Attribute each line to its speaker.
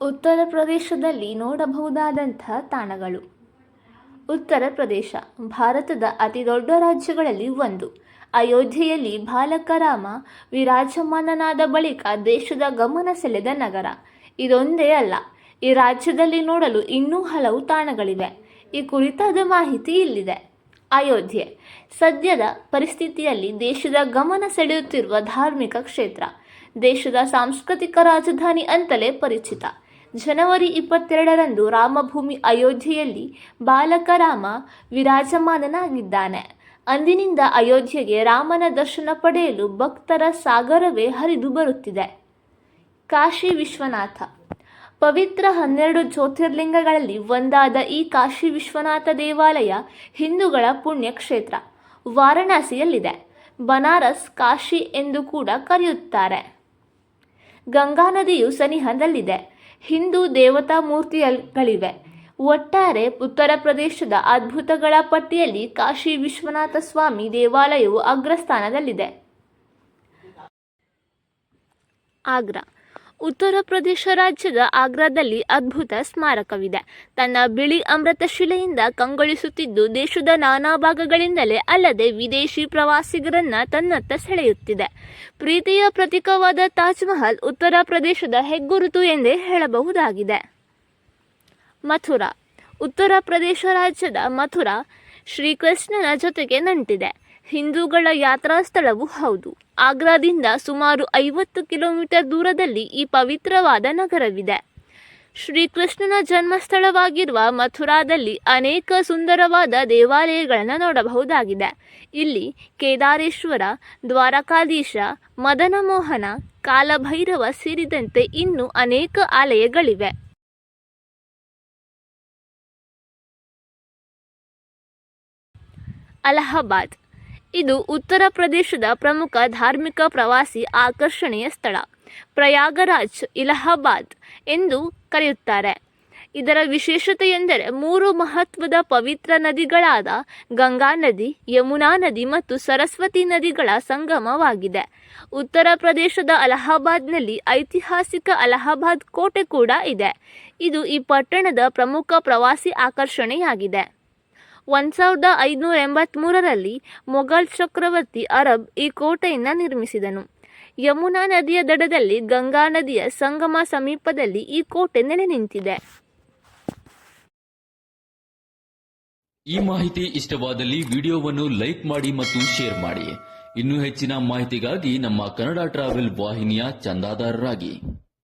Speaker 1: ಉತ್ತರ ಪ್ರದೇಶದಲ್ಲಿ ನೋಡಬಹುದಾದಂಥ ತಾಣಗಳು. ಉತ್ತರ ಪ್ರದೇಶ, ಭಾರತದ ಅತಿದೊಡ್ಡ ರಾಜ್ಯಗಳಲ್ಲಿ ಒಂದು. ಅಯೋಧ್ಯೆಯಲ್ಲಿ ಬಾಲಕರಾಮ ವಿರಾಜಮಾನನಾದ ಬಳಿಕ ದೇಶದ ಗಮನ ಸೆಳೆದ ನಗರ. ಇದೊಂದೇ ಅಲ್ಲ, ಈ ರಾಜ್ಯದಲ್ಲಿ ನೋಡಲು ಇನ್ನೂ ಹಲವು ತಾಣಗಳಿವೆ. ಈ ಕುರಿತಾದ ಮಾಹಿತಿ ಇಲ್ಲಿದೆ. ಅಯೋಧ್ಯೆ, ಸದ್ಯದ ಪರಿಸ್ಥಿತಿಯಲ್ಲಿ ದೇಶದ ಗಮನ ಸೆಳೆಯುತ್ತಿರುವ ಧಾರ್ಮಿಕ ಕ್ಷೇತ್ರ. ದೇಶದ ಸಾಂಸ್ಕೃತಿಕ ರಾಜಧಾನಿ ಅಂತಲೇ ಪರಿಚಿತ. ಜನವರಿ ಇಪ್ಪತ್ತೆರಡರಂದು ರಾಮಭೂಮಿ ಅಯೋಧ್ಯೆಯಲ್ಲಿ ಬಾಲಕ ರಾಮ ವಿರಾಜಮಾನನಾಗಿದ್ದಾನೆ. ಅಂದಿನಿಂದ ಅಯೋಧ್ಯೆಗೆ ರಾಮನ ದರ್ಶನ ಪಡೆಯಲು ಭಕ್ತರ ಸಾಗರವೇ ಹರಿದು ಬರುತ್ತಿದೆ. ಕಾಶಿ ವಿಶ್ವನಾಥ. ಪವಿತ್ರ ಹನ್ನೆರಡು ಜ್ಯೋತಿರ್ಲಿಂಗಗಳಲ್ಲಿ ಒಂದಾದ ಈ ಕಾಶಿ ವಿಶ್ವನಾಥ ದೇವಾಲಯ ಹಿಂದೂಗಳ ಪುಣ್ಯಕ್ಷೇತ್ರ. ವಾರಣಾಸಿಯಲ್ಲಿದೆ. ಬನಾರಸ್ ಕಾಶಿ ಎಂದು ಕೂಡ ಕರೆಯುತ್ತಾರೆ. ಗಂಗಾ ನದಿಯು ಸನಿಹದಲ್ಲಿದೆ. ಹಿಂದೂ ದೇವತಾ ಮೂರ್ತಿಗಳಿವೆ ಒಟ್ಟಾರೆ ಉತ್ತರ ಪ್ರದೇಶದ ಅದ್ಭುತಗಳ ಪಟ್ಟಿಯಲ್ಲಿ ಕಾಶಿ ವಿಶ್ವನಾಥ ಸ್ವಾಮಿ ದೇವಾಲಯವು ಅಗ್ರಸ್ಥಾನದಲ್ಲಿದೆ. ಆಗ್ರಾ ಉತ್ತರ ಪ್ರದೇಶ ರಾಜ್ಯದ ಆಗ್ರಾದಲ್ಲಿ ಅದ್ಭುತ ಸ್ಮಾರಕವಿದೆ. ತನ್ನ ಬಿಳಿ ಅಮೃತ ಶಿಲೆಯಿಂದ ಕಂಗೊಳಿಸುತ್ತಿದ್ದು ದೇಶದ ನಾನಾ ಭಾಗಗಳಿಂದಲೇ ಅಲ್ಲದೆ ವಿದೇಶಿ ಪ್ರವಾಸಿಗರನ್ನ ತನ್ನತ್ತ ಸೆಳೆಯುತ್ತಿದೆ. ಪ್ರೀತಿಯ ಪ್ರತೀಕವಾದ ತಾಜ್ ಮಹಲ್ ಉತ್ತರ ಪ್ರದೇಶದ ಹೆಗ್ಗುರುತು ಎಂದೇ ಹೇಳಬಹುದಾಗಿದೆ. ಮಥುರಾ, ಉತ್ತರ ಪ್ರದೇಶ ರಾಜ್ಯದ ಮಥುರಾ ಶ್ರೀಕೃಷ್ಣನ ಜೊತೆಗೆ ನಂಟಿದೆ. ಹಿಂದೂಗಳ ಯಾತ್ರಾ ಸ್ಥಳವೂ ಹೌದು. ಆಗ್ರಾದಿಂದ ಸುಮಾರು ಐವತ್ತು ಕಿಲೋಮೀಟರ್ ದೂರದಲ್ಲಿ ಈ ಪವಿತ್ರವಾದ ನಗರವಿದೆ. ಶ್ರೀಕೃಷ್ಣನ ಜನ್ಮಸ್ಥಳವಾಗಿರುವ ಮಥುರಾದಲ್ಲಿ ಅನೇಕ ಸುಂದರವಾದ ದೇವಾಲಯಗಳನ್ನು ನೋಡಬಹುದಾಗಿದೆ. ಇಲ್ಲಿ ಕೇದಾರೇಶ್ವರ, ದ್ವಾರಕಾಧೀಶ ಮದನ ಮೋಹನ ಕಾಲಭೈರವ ಸೇರಿದಂತೆ ಇನ್ನೂ ಅನೇಕ ಆಲಯಗಳಿವೆ. ಅಲಹಾಬಾದ್ ಇದು ಉತ್ತರ ಪ್ರದೇಶದ ಪ್ರಮುಖ ಧಾರ್ಮಿಕ ಪ್ರವಾಸಿ ಆಕರ್ಷಣೆಯ ಸ್ಥಳ. ಪ್ರಯಾಗರಾಜ್ ಇಲಹಾಬಾದ್ ಎಂದು ಕರೆಯುತ್ತಾರೆ. ಇದರ ವಿಶೇಷತೆ ಎಂದರೆ ಮೂರು ಮಹತ್ವದ ಪವಿತ್ರ ನದಿಗಳಾದ ಗಂಗಾ ನದಿ, ಯಮುನಾ ನದಿ ಮತ್ತು ಸರಸ್ವತಿ ನದಿಗಳ ಸಂಗಮವಾಗಿದೆ. ಉತ್ತರ ಪ್ರದೇಶದ ಅಲಹಾಬಾದ್ನಲ್ಲಿ ಐತಿಹಾಸಿಕ ಅಲಹಾಬಾದ್ ಕೋಟೆ ಕೂಡ ಇದೆ. ಇದು ಈ ಪಟ್ಟಣದ ಪ್ರಮುಖ ಪ್ರವಾಸಿ ಆಕರ್ಷಣೆಯಾಗಿದೆ. ಒಂದು ಸಾವಿರದ ಐದುನೂರ ಎಂಬತ್ತ್ಮೂರರಲ್ಲಿ ಮೊಘಲ್ ಚಕ್ರವರ್ತಿ ಅರಬ್ ಈ ಕೋಟೆಯನ್ನು ನಿರ್ಮಿಸಿದನು. ಯಮುನಾ ನದಿಯ ದಡದಲ್ಲಿ ಗಂಗಾ ನದಿಯ ಸಂಗಮ ಸಮೀಪದಲ್ಲಿ ಈ ಕೋಟೆ ನೆಲೆ ನಿಂತಿದೆ.
Speaker 2: ಈ ಮಾಹಿತಿ ಇಷ್ಟವಾದಲ್ಲಿ ವಿಡಿಯೋವನ್ನು ಲೈಕ್ ಮಾಡಿ ಮತ್ತು ಶೇರ್ ಮಾಡಿ. ಇನ್ನೂ ಹೆಚ್ಚಿನ ಮಾಹಿತಿಗಾಗಿ ನಮ್ಮ ಕನ್ನಡ ಟ್ರಾವೆಲ್ ವಾಹಿನಿಯ ಚಂದಾದಾರರಾಗಿ.